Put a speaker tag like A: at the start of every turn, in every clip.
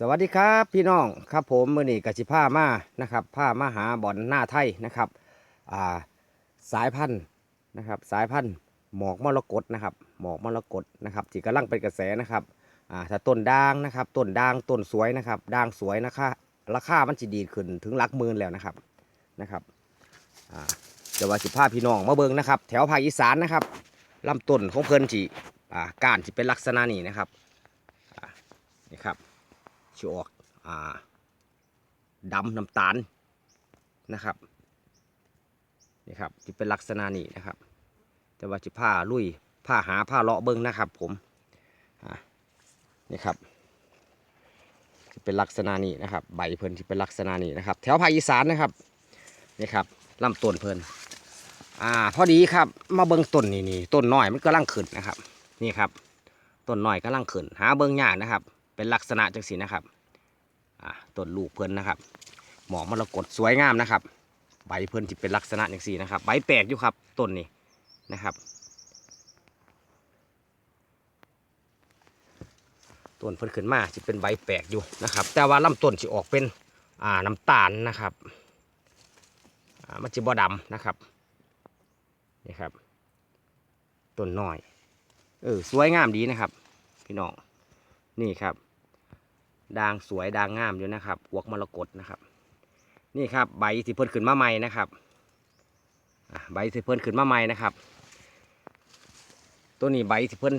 A: สวัสดีครับพี่น้องครับผมมือนี้กสิผ้ามานะครับผ้ามาหาบ่อนหน้าไทยนะครับอ่าสายพันธุ์นะครับสายพันธุ์หมอกมรกตนะครับหมอกมรกตนะครับที่กำลังเป็นกระแสนะครับอ่าถ้าต้นด่างนะครับต้นด่างต้นสวยนะครับด่างสวยนะคะราคามันจะดีขึ้นถึงหลักหมื่นแล้วนะครับนะครับอ่าเดี๋ยวว่าสิผ้าพี่น้องมาเบิ่งนะครับ แถวภาคอีสานนะครับลำต้นของเพิ่นที่อ่ากานที่เป็นลักษณะนี้นะครับอ่านี่ครับ ชิออกอ่าดำน้ำตาลนะครับนี่ครับที่เป็นลักษณะนี้นะครับ แต่ว่าจะผ้าลุยผ้าหาผ้าเลาะเบิ้งนะครับ ผมนี่ครับจะเป็นลักษณะนี้นะครับ ใบเพลินที่เป็นลักษณะนี้นะครับ แถวภาคอีสานนะครับนี่ครับลำต้นเพลินอ่าพอดีครับมาเบิ้งต้นนี่นี่ต้นน้อยมันกำลังขึ้นนะครับ นี่ครับต้นน้อยกำลังขึ้น หาเบิ้งยากนะครับ เป็นลักษณะจังสีนะครับต้นลูกเพิ่นนะครับ หมอกมรกตสวยงามนะครับ ใบเพิ่นที่เป็นลักษณะจังสีนะครับ ใบแปลกอยู่ครับต้นนี้นะครับต้นเพิ่นขึ้นมาจะเป็นใบแปลกอยู่นะครับ แต่ว่าลำต้นจะออกเป็นอ่าน้ำตาลนะครับอ่ามันจะบ่ดำนะครับนี่ครับต้นน้อยเออสวยงามดีนะครับ พี่น้องนี่ครับ ด่างสวยด่างงามอยู่นะครับพวกมรกตนะครับ นี่ครับใบที่เพิ่นขึ้นมาใหม่นะครับใบที่เพิ่นขึ้นมาใหม่นะครับ ตัวนี้ใบที่เพิ่น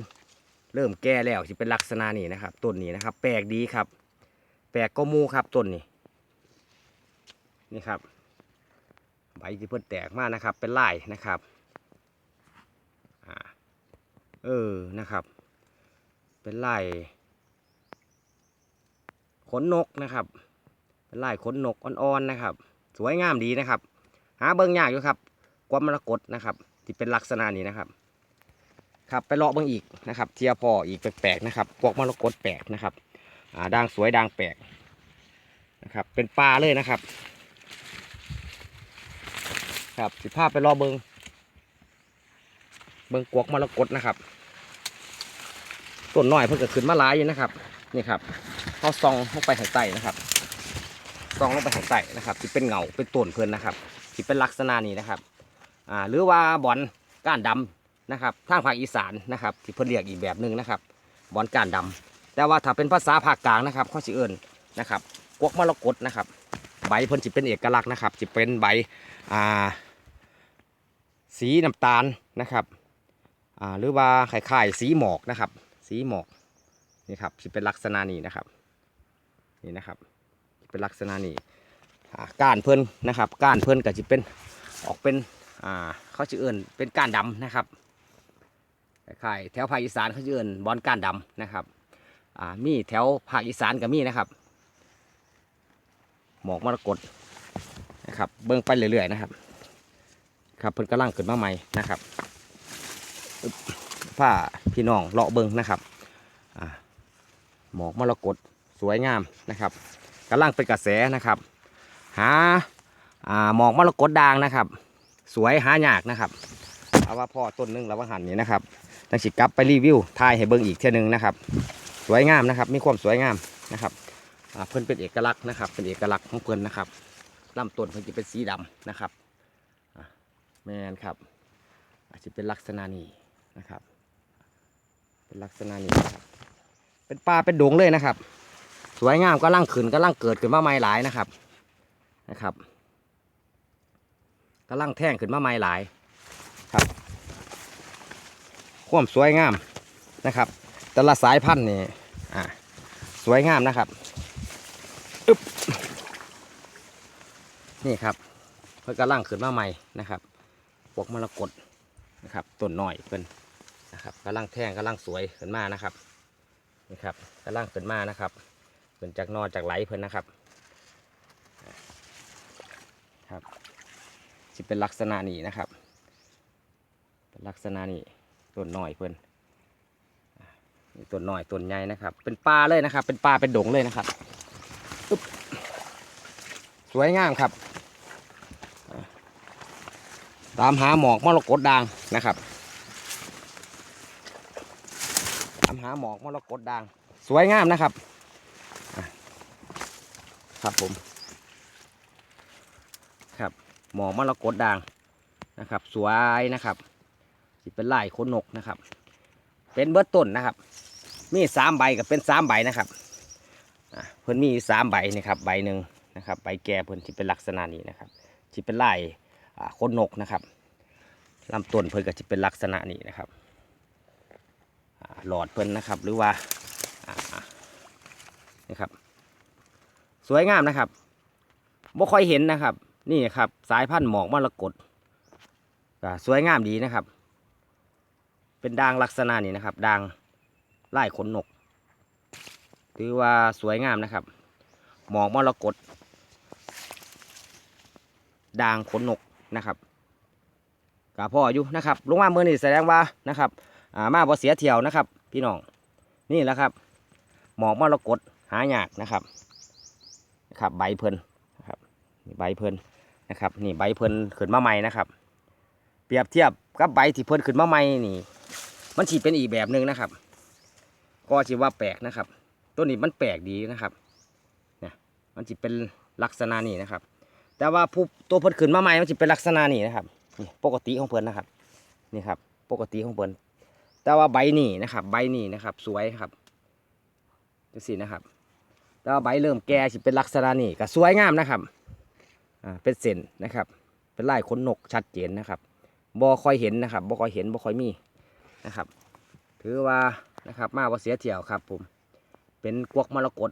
A: เริ่มแก่แล้วที่เป็นลักษณะนี้นะครับต้นนี้นะครับ แปลกดีครับ แปลกก็มูครับต้นนี้นี่ครับ ใบที่เพิ่นแตกมากนะครับ เป็นลายนะครับเออนะครับ เป็นลาย ขนนกนะครับ เป็นลายขนนกอ่อนๆนะครับ สวยงามดีนะครับ หาเบิ้งยากอยู่ครับกวามมรกตนะครับ ที่เป็นลักษณะนี้นะครับ ครับไปเลาะเบิ้งอีกนะครับ เทียพออีกแปลกๆนะครับพวกมรกตแปลกนะครับอ่าด่างสวยด่างแปลกนะครับ เป็นปลาเลยนะครับ ครับสิภาพไปเลาะเบิ้งเบิ้งกวกมรกตนะครับต้นน้อยเพิ่งเกิดขึ้นมาหลายอยู่นะครับ นี่ครับเขาซองลงไปข้างใต้นะครับซองลงไปข้างใต้นะครับที่เป็นเงาเป็นต้นเพลินนะครับที่เป็นลักษณะนี้นะครับอ่าหรือว่าบอนก้านดำนะครับทางภาคอีสานนะครับ ที่เพิ่นเรียกอีกแบบหนึ่งนะครับบอนก้านดำแต่ว่าถ้าเป็นภาษาภาคกลางนะครับเขาสิเอิญนะครับกวกมรกตนะครับ ใบเพิ่นจะเป็นเอกลักษณ์นะครับจะเป็นใบอ่าสีน้ำตาลนะครับอ่าหรือว่าคล้ายๆสีหมอกนะครับ สีหมอก นี่ครับจะเป็นลักษณะนี้นะครับ นี่นะครับ เป็นลักษณะนี้ก้านเพิ่นนะครับก้านเพิ่นก็จะเป็นออกเป็นอ่าเขาจะเอื่นเป็นก้านดำนะครับคล้ายแถวภาคอีสานเขาจะเอื่นบอนก้านดำนะครับอ่ามีแถวภาคอีสานก็มีนะครับ หมอกมรกตนะครับเบิ่งไปเรื่อยๆนะครับ ครับเพิ่นกำลังขึ้นมาใหม่นะครับผ้าพี่น้องเลาะเบิ่งนะครับ หมอกมรกตสวยงามนะครับกำลังเป็นกระแสนะครับหาอ่าหมอกมรกตด่างนะครับ สวยหายากนะครับเอาว่าพ่อต้นหนึงแล้วว่าหันนี่นะครับตั้งสิกลับไปรีวิวทายให้เบิ่งอีกเท่ยหนึงนะครับ สวยงามนะครับ มีความสวยงามนะครับเพิ่อนเป็นเอกลักษณ์นะครับ เป็นเอกลักษณ์ของเพิ่อนนะครับลำต้นเพิ่นจะเป็นสีดำนะครับอะแมนครับ อาจจะเป็นลักษณะนี้นะครับ เป็นลักษณะนี้นะครับ เป็นป่าเป็นดงเลยนะครับ สวยงามก็ล่างขึ้นก็ล่างเกิดขึ้นมาใหม่หลายนะครับนะครับก็ล่างแท่งขึ้นมาใหม่หลายครับความสวยงามนะครับ แต่ละสายพันธุ์นี่อ่าสวยงามนะครับอึ๊บนี่ครับเพื่อกำลังขึ้นมาใหม่นะครับพวกมรกตนะครับต้นหน่อยเป็นนะครับกำลังแท่งกำลังสวยขึ้นมานะครับ นี่ครับกำลังขึ้นมานะครับขึ้นจากนอจากไหลเพิ่นนะครับครับจะเป็นลักษณะนี้นะครับเป็นลักษณะนี้ต้นหน้อยเพิ่นอ่านี่ต้นน้อยต้นใหญ่นะครับ เป็นป่าเลยนะครับ เป็นป่าเป็นดงเลยนะครับสวยงามครับ ตามหาหมอกมรกตด่างนะครับ ตาหมอกมรกตด่าง สวยงามนะครับ ครับผม ครับหมอกมรกตด่างนะครับ สวยนะครับสิเป็นลายขนนกนะครับ เป็นเบิร์ตต้นนะครับ มีสามใบกับเป็นสามใบนะครับเพิ่นมีสามใบนะครับ ใบหนึ่งนะครับ ใบแก่เพิ่นที่เป็นลักษณะนี้นะครับที่เป็นลายอ่าขนนกนะครับลำต้นเพิ่นก็จะเป็นลักษณะนี้นะครับ หลอดเพิ่นนะครับ หรือว่านี่ครับ สวยงามนะครับบ่ค่อยเห็นนะครับ นี่ครับสายพันธุ์หมอกมรกตก็สวยงามดีนะครับ เป็นด่างลักษณะนี้นะครับด่างไล่ขนนกถือว่าสวยงามนะครับ หมอกมรกตด่างขนนกนะครับกับพ่ออยู่นะครับ ลงมาเมื่อนี้แสดงว่านะครับ อ่ามาบ่เสียเที่ยวนะครับ พี่น้องนี่แหละครับหมอกมรกตหายากนะครับนะครับใบเพลินนะครับนี่ใบเพลินนะครับนี่ใบเพลินขึ้นมาใหม่นะครับ เปรียบเทียบกับใบที่เพลินขึ้นมาใหม่นี่ มันฉีเป็นอีกแบบหนึ่งนะครับ ก็ชีว่าแปลกนะครับต้นนี้มันแปลกดีนะครับเนี่ยมันจะเป็นลักษณะนี้นะครับ แต่ว่าผู้ตัวเพลินขึ้นมาใหม่มันจะเป็นลักษณะนี้นะครับนี่ปกติของเพลินนะครับนี่ครับปกติของเพลิน แต่ว่าใบนี้นะครับ ใบนี้นะครับ สวยครับดูสินะครับ แต่ว่าใบเริ่มแก่สิเป็นลักษณะนี้ก็สวยงามนะครับอ่าเป็นเส้นนะครับ เป็นลายขนนกชัดเจนนะครับบ่ค่อยเห็นนะครับบ่ค่อยเห็นบ่ค่อยมีนะครับ ถือว่านะครับมาว่าเสียเที่ยวครับผมเป็นกวกมรกต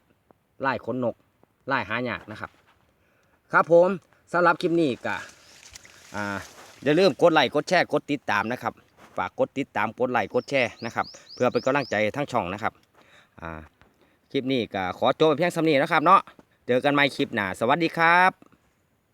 A: ไล่ขนนกไล่หายากนะครับ ครับผมสำหรับคลิปนี้ก็อย่าลืมกดไลค์กดแชร์กดติดตามนะครับ ฝากกดติดตามกดไลค์กดแชร์นะครับ เพื่อเป็นกำลังใจทั้งช่องนะครับอ่าคลิปนี้ก็ขอจบไปเพียงสำนี้นะครับเนาะเจอกันใหม่คลิปหน้าสวัสดีครับ